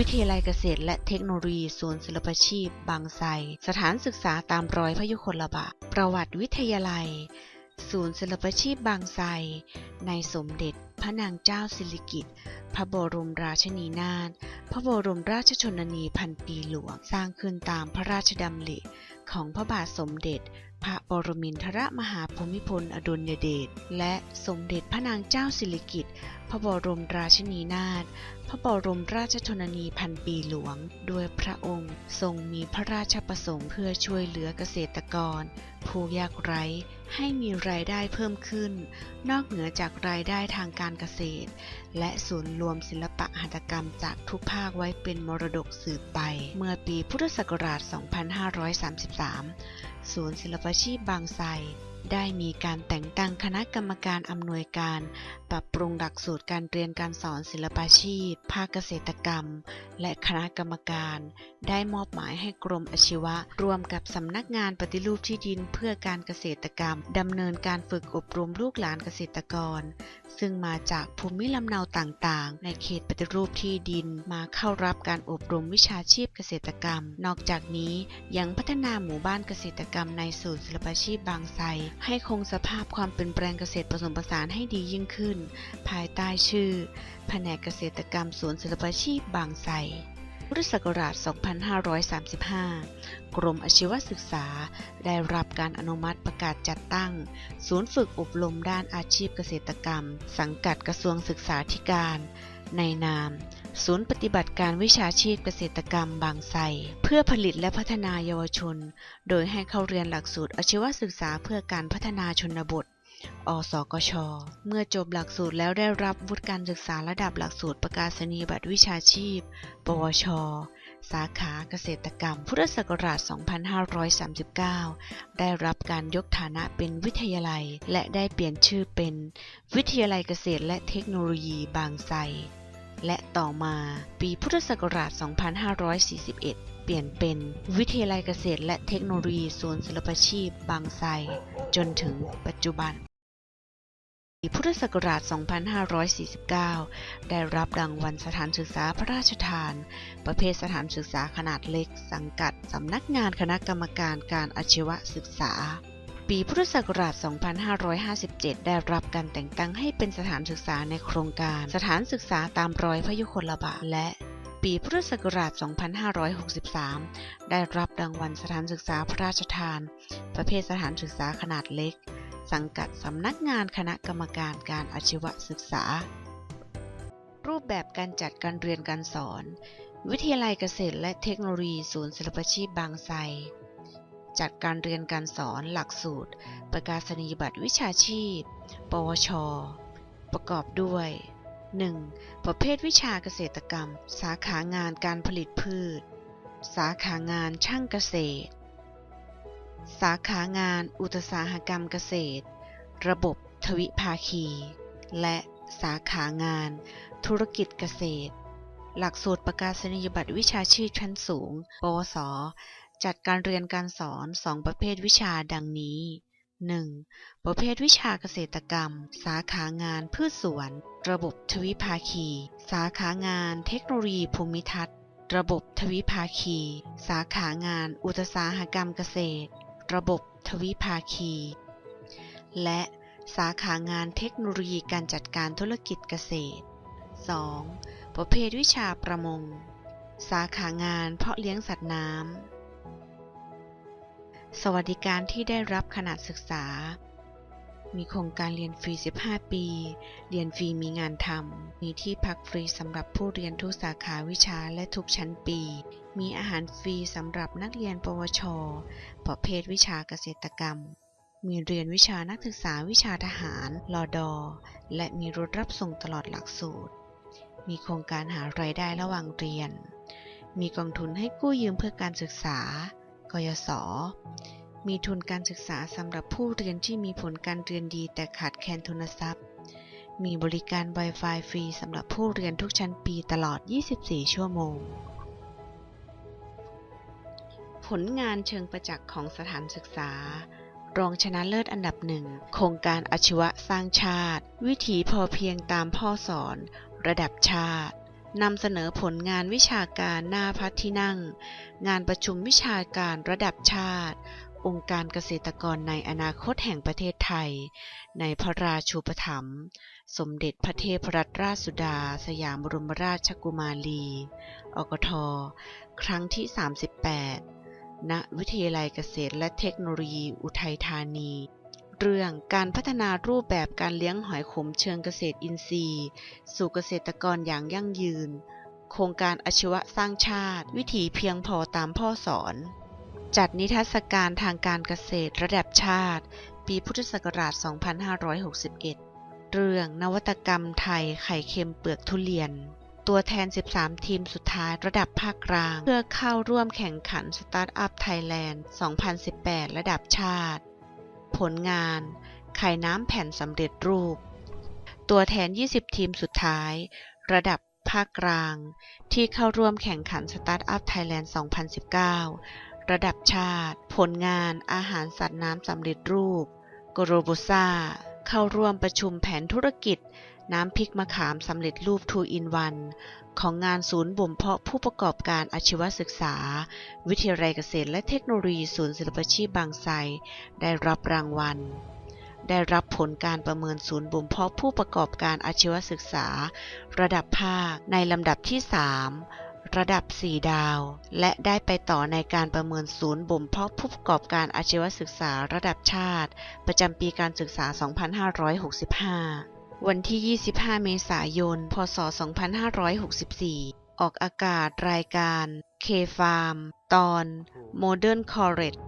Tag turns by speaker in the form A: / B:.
A: วิทยาลัยเกษตรและเทคโนโลยีศูนย์ศิลปาชีพ บางไทรสถานศึกษาตามรอยพยุคลบาทประวัติวิทยาลัย ศูนย์ศิลปาชีพบางไทรในสมเด็จ ระนางเจ้าสิริกิติ์ พระบรมราชินีนาถ พระบรมราชชนนีพันปีหลวง สร้างขึ้นตามพระราชดำริของพระบาทสมเด็จ พระปรมินทรมหาภูมิพลอดุลยเดช และสมเด็จพระนางเจ้าสิริกิติ์ พระบรมราชินีนาถ พระบรมราชชนนีพันปีหลวง โดยพระองค์ทรงมีพระราชประสงค์เพื่อช่วยเหลือเกษตรกร ผู้ยากไร้ให้มีรายได้เพิ่มขึ้น นอกเหนือจากรายได้ทางการเกษตร และศูนย์รวมศิลปะหัตถกรรมจากทุกภาคไว้เป็นมรดกสืบไป เมื่อปีพุทธศักราช 2533 ศูนย์ศิลปาชีพบางไทรได้มีการแต่งตั้งคณะกรรมการอำนวยการ ปรับปรุงหลักสูตรการเรียนการสอนศิลปาชีพ ภาคเกษตรกรรม และคณะกรรมการ ได้มอบหมายให้กรมอาชีวะ รวมกับสำนักงานปฏิรูปที่ดินเพื่อการเกษตรกรรมดำเนินการฝึกอบรมลูกหลานเกษตรกร ซึ่งมาจากภูมิลำเนาต่างๆ ในเขตปฏิรูปที่ดินมาเข้ารับการอบรมวิชาชีพเกษตรกรรม นอกจากนี้ยังพัฒนาหมู่บ้านเกษตรกรรมในศูนย์ศิลปาชีพบางไทรให้คงสภาพความเป็นแปลงเกษตรผสมผสานให้ดียิ่งขึ้นภายใต้ชื่อ แผนกเกษตรกรรมสวนศิลปาชีพบางไทรพุทธศักราช 2535 กรมอาชีวศึกษาได้รับการอนุมัติประกาศจัดตั้ง ศูนย์ฝึกอบรมด้านอาชีพเกษตรกรรม สังกัดกระทรวงศึกษาธิการ ในนาม ศูนย์ปฏิบัติการวิชาชีพเกษตรกรรมบางไทรเพื่อผลิตและพัฒนาเยาวชน โดยให้เข้าเรียนหลักสูตรอาชีวศึกษาเพื่อการพัฒนาชนบท อสกช เมื่อจบหลักสูตรแล้วได้รับวุฒิการศึกษาระดับหลักสูตรประกาศนียบัตรวิชาชีพ ปวช สาขาเกษตรกรรม พุทธศักราช 2539 ได้รับการยกฐานะเป็นวิทยาลัย และได้เปลี่ยนชื่อเป็น วิทยาลัยเกษตรและเทคโนโลยีบางไทร และต่อมาปีพุทธศักราช 2541เปลี่ยนเป็นวิทยาลัยเกษตรและเทคโนโลยีศูนย์ศิลปาชีพ บางไทรจนถึงปัจจุบัน พุทธศักราช 2549 ได้รับรางวัลสถานศึกษาพระราชทาน ประเภทสถานศึกษาขนาดเล็ก สังกัดสำนักงานคณะกรรมการการอาชีวศึกษา ปีพุทธศักราช 2557 ได้รับการแต่งตั้งให้เป็นสถานศึกษาในโครงการ สถานศึกษาตามรอยพยุคลบาทและปีพุทธศักราช 2563 ได้รับรางวัลสถานศึกษาพระราชทาน ประเภทสถานศึกษาขนาดเล็ก สังกัดสำนักงานคณะกรรมการการอาชีวศึกษา รูปแบบการจัดการเรียนการสอน วิทยาลัยเกษตรและเทคโนโลยีศูนย์ศิลปาชีพบางไทรจัดการเรียนการสอนหลักสูตร ประกาศนียบัตรวิชาชีพ ปวช ประกอบด้วย 1. ประเภทวิชาเกษตรกรรม สาขางานการผลิตพืช สาขางานช่างเกษตร สาขางานอุตสาหกรรมเกษตร ระบบทวิภาคี และสาขางาน ธุรกิจเกษตร หลักสูตรประกาศนียบัตรวิชาชีพชั้นสูง ปวส จัดการเรียนการสอน2ประเภทวิชาดังนี้ 1. ประเภทวิชาเกษตรกรรม สาขางานพืชสวน ระบบทวิภาคี สาขางานเทคโนโลยีภูมิทัศน์ ระบบทวิภาคี สาขางาน อุตสาหกรรมเกษตร ระบบทวิภาคี และสาขางานเทคโนโลยีการจัดการธุรกิจเกษตร 2. ประเภทวิชาประมง สาขางานเพาะเลี้ยงสัตว์น้ำ สวัสดิการที่ได้รับขนาดศึกษา มีโครงการเรียนฟรี 15 ปี เรียนฟรีมีงานทำ มีที่พักฟรีสำหรับผู้เรียนทุกสาขาวิชาและทุกชั้นปี มีอาหารฟรีสำหรับนักเรียน ปวช ประเภทวิชาเกษตรกรรม มีเรียนวิชานักศึกษาวิชาทหารลอดอ และมีรถรับส่งตลอดหลักสูตร มีโครงการหารายได้ระหว่างเรียน มีกองทุนให้กู้ยืมเพื่อการศึกษา กยศ มีทุนการศึกษาสำหรับผู้เรียนที่มีผลการเรียนดีแต่ขาดแคลนทุนทรัพย์ มีบริการ Wi-Fi ฟรีสำหรับผู้เรียนทุกชั้นปีตลอด 24 ชั่วโมง ผลงานเชิงประจักษ์ของสถานศึกษา รองชนะเลิศอันดับหนึ่ง โครงการอาชีวะสร้างชาติ วิถีพอเพียงตามพ่อสอน ระดับชาตินำเสนอผลงานวิชาการหน้าพระที่นั่ง งานประชุมวิชาการระดับชาติ องค์การเกษตรกรในอนาคตแห่งประเทศไทย ในพระราชูปถัมภ์สมเด็จพระเทพรัตนราชสุดา สยามบรมราชกุมารี อกท ครั้งที่ 38 ณ วิทยาลัยเกษตรและเทคโนโลยีอุทัยธานี เรื่องการพัฒนารูปแบบการเลี้ยงหอยขมเชิงเกษตรอินทรีย์ สู่เกษตรกรอย่างยั่งยืน โครงการอาชีวะสร้างชาติ วิถีเพียงพอตามพ่อสอน จัดนิทรรศการทางการเกษตรระดับชาติ ปีพุทธศักราช 2561 เรื่องนวัตกรรมไทยไข่เค็มเปลือกทุเรียน ตัวแทน 13 ทีมสุดท้ายระดับภาคกลาง เพื่อเข้าร่วมแข่งขันสตาร์ทอัพไทยแลนด์ 2018 ระดับชาติ ผลงาน ไข่น้ำแผ่นสำเร็จรูป ตัวแทน 20 ทีมสุดท้าย ระดับภาคกลาง ที่เข้าร่วมแข่งขันสตาร์ทอัพไทยแลนด์ 2019 ระดับชาติ ผลงานอาหารสัตว์น้ำสำเร็จรูปโกโรโบซาเข้าร่วมประชุมแผนธุรกิจ น้ำพริกมะขามสำเร็จรูป 2 in 1 ของงานศูนย์บ่มเพาะผู้ประกอบการอาชีวศึกษา วิทยาลัยเกษตรและเทคโนโลยีศูนย์ศิลปาชีพบางไทรได้รับรางวัล ได้รับผลการประเมินศูนย์บ่มเพาะผู้ประกอบการอาชีวศึกษา ระดับภาคในลำดับที่ 3 ระดับ 4 ดาว และได้ไปต่อในการประเมินศูนย์บ่มเพาะผู้ประกอบการอาชีวศึกษาระดับชาติ ประจำปีการศึกษา 2565 วันที่ 25 เมษายน พศ 2564 ออกอากาศรายการ K-Farm ตอน Modern College